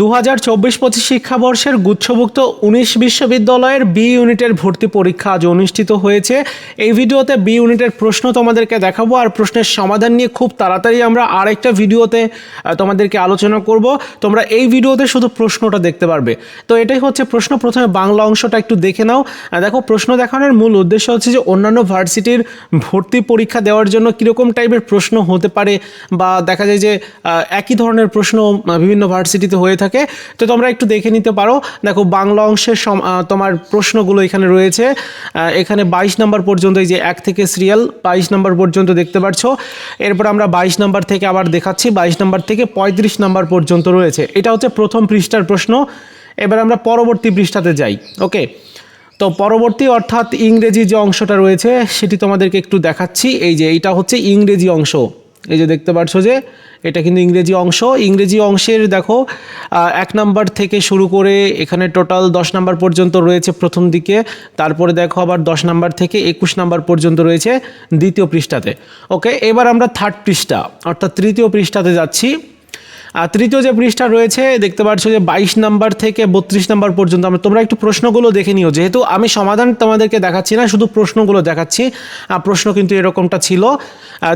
দু হাজার চব্বিশ পঁচিশ শিক্ষাবর্ষের গুচ্ছভুক্ত উনিশ বিশ্ববিদ্যালয়ের বি ইউনিটের ভর্তি পরীক্ষা আজ অনুষ্ঠিত হয়েছে। এই ভিডিওতে বি ইউনিটের প্রশ্ন তোমাদেরকে দেখাবো আর প্রশ্নের সমাধান নিয়ে খুব তাড়াতাড়ি আমরা আরেকটা ভিডিওতে তোমাদেরকে আলোচনা করব। তোমরা এই ভিডিওতে শুধু প্রশ্নটা দেখতে পারবে। তো এটাই হচ্ছে প্রশ্ন। প্রথমে বাংলা অংশটা একটু দেখে নাও। দেখো, প্রশ্ন দেখানোর মূল উদ্দেশ্য হচ্ছে যে অন্যান্য ভার্সিটির ভর্তি পরীক্ষা দেওয়ার জন্য কীরকম টাইপের প্রশ্ন হতে পারে বা দেখা যায় যে একই ধরনের প্রশ্ন বিভিন্ন ভার্সিটিতে হয়ে থাকে। তো তোমরা একটু দেখে নিতে পারো। দেখো, বাংলা অংশের তোমার প্রশ্নগুলো এখানে রয়েছে। এখানে বাইশ নম্বর পর্যন্ত এই যে এক থেকে সিরিয়াল বাইশ নম্বর পর্যন্ত দেখতে পাচ্ছ এরপর আমরা বাইশ নম্বর থেকে আবার দেখাচ্ছি। বাইশ নম্বর থেকে পঁয়ত্রিশ নম্বর পর্যন্ত রয়েছে। এটা হচ্ছে প্রথম পৃষ্ঠার প্রশ্ন। এবার আমরা পরবর্তী পৃষ্ঠাতে যাই। ওকে? তো পরবর্তী অর্থাৎ ইংরেজি যে অংশটা রয়েছে, সেটি তোমাদেরকে একটু দেখাচ্ছি। এই যে, এইটা হচ্ছে ইংরেজি অংশ। এই যে দেখতে পাচ্ছ যে, এটা কিন্তু ইংরেজি অংশ। ইংরেজি অংশের দেখো এক নাম্বার থেকে শুরু করে এখানে টোটাল দশ নাম্বার পর্যন্ত রয়েছে প্রথম দিকে। তারপরে দেখো আবার দশ নাম্বার থেকে একুশ নাম্বার পর্যন্ত রয়েছে দ্বিতীয় পৃষ্ঠাতে। ওকে, এবার আমরা থার্ড পৃষ্ঠা, অর্থাৎ তৃতীয় পৃষ্ঠাতে যাচ্ছি। তৃতীয় যে পৃষ্ঠা রয়েছে, দেখতে পাচ্ছ যে বাইশ নাম্বার থেকে বত্রিশ নাম্বার পর্যন্ত আমরা তোমরা একটু প্রশ্নগুলো দেখে নিও। যেহেতু আমি সমাধান তোমাদেরকে দেখাচ্ছি না, শুধু প্রশ্নগুলো দেখাচ্ছি। আর প্রশ্ন কিন্তু এরকমটা ছিল।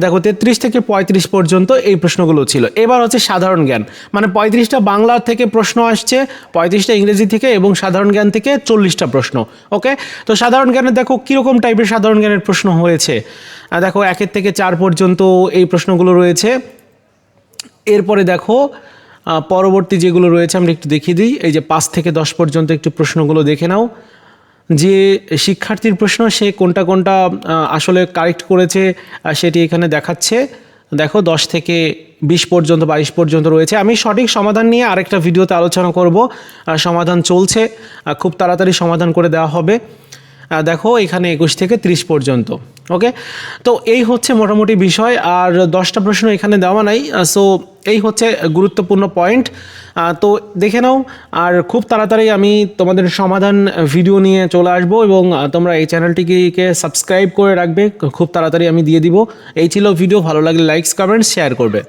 দেখো, তেত্রিশ থেকে পঁয়ত্রিশ পর্যন্ত এই প্রশ্নগুলো ছিল। এবার হচ্ছে সাধারণ জ্ঞান। মানে পঁয়ত্রিশটা বাংলা থেকে প্রশ্ন আসছে, পঁয়ত্রিশটা ইংরেজি থেকে এবং সাধারণ জ্ঞান থেকে চল্লিশটা প্রশ্ন, ওকে? তো সাধারণ জ্ঞানে দেখো কীরকম টাইপের সাধারণ জ্ঞানের প্রশ্ন হয়েছে। দেখো, একের থেকে চার পর্যন্ত এই প্রশ্নগুলো রয়েছে। এরপরে দেখো পরবর্তী যেগুলো রয়েছে, আমরা একটু দেখিয়ে দিই। এই যে পাঁচ থেকে দশ পর্যন্ত একটু প্রশ্নগুলো দেখে নাও। যে শিক্ষার্থীর প্রশ্ন, সে কোনটা কোনটা আসলে কারেক্ট করেছে সেটি এখানে দেখাচ্ছে। দেখো, দশ থেকে বিশ পর্যন্ত, বাইশ পর্যন্ত রয়েছে। আমি সঠিক সমাধান নিয়ে আরেকটা ভিডিওতে আলোচনা করব। সমাধান চলছে। খুব তাড়াতাড়ি সমাধান করে দেওয়া হবে। দেখো, এখানে একুশ থেকে ত্রিশ পর্যন্ত। ওকে তো এই হচ্ছে মোটামুটি বিষয়, আর দশটা প্রশ্ন এখানে দেওয়া নাই সো এই হচ্ছে গুরুত্বপূর্ণ পয়েন্ট তো দেখে নাও, আর খুব তাড়াতাড়ি আমি তোমাদের সমাধান ভিডিও নিয়ে চলে আসব, এবং তোমরা এই চ্যানেলটিকে সাবস্ক্রাইব করে রাখবে, খুব তাড়াতাড়ি আমি দিয়ে দিব। এই ছিল ভিডিও ভালো লাগলে লাইকস কমেন্টস শেয়ার করবে।